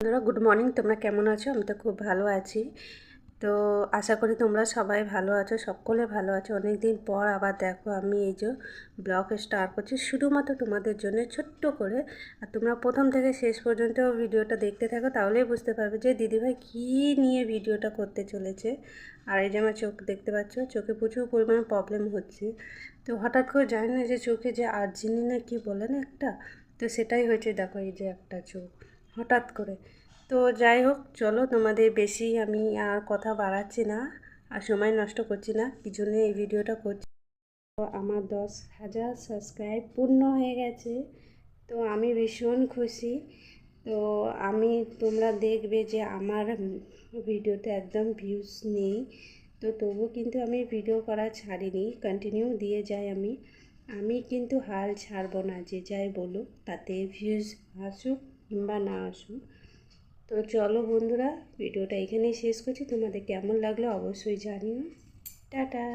বন্ধুরা good morning তোমরা কেমন আছো? আমি তো খুব ভালো আছি। তো আশা করি তোমরা সবাই ভালো আছো, সকলে ভালো আছো। অনেক দিন পর আবার দেখো আমি এই যে ব্লগ স্টার্ট করছি। শুধুমাত্র তোমাদের জন্য ছোট্ট করে। আর তোমরা প্রথম থেকে শেষ পর্যন্ত ভিডিওটা দেখতে থাকো, তাহলেই বুঝতে পারবে যে দিদিভাই কী নিয়ে ভিডিওটা করতে চলেছে। আর এই যে আমার চোখ, দেখতে পাচ্ছ? চোখে প্রচুর পরিমাণে প্রবলেম হচ্ছে। তো হঠাৎ করে জানি না যে চোখে যে আর্জিনি না কি বলে না একটা? তো সেটাই হয়েছে, দেখো এই যে একটা চোখ। হঠাৎ করে। তো যাই হোক, চলো তোমাদের বেশি আমি আর কথা বাড়াচ্ছি না আর সময় নষ্ট করছি না, কি জন্য এই ভিডিওটা করছি? তো আমার দশ হাজার সাবস্ক্রাইব পূর্ণ হয়ে গেছে। তো আমি ভীষণ খুশি। তো আমি, তোমরা দেখবে যে আমার ভিডিওতে একদম ভিউজ নেই। তো তবু কিন্তু আমি ভিডিও করা ছাড়িনি কন্টিনিউ দিয়ে যাই আমি। আমি কিন্তু হাল ছাড়বো না, যে যাই বলুক, তাতে ভিউজ আসুক। কিংবা না আসুক তো চলো বন্ধুরা, ভিডিওটা এখানেই শেষ করছি। তোমাদের কেমন লাগল অবশ্যই জানিও। টাটা!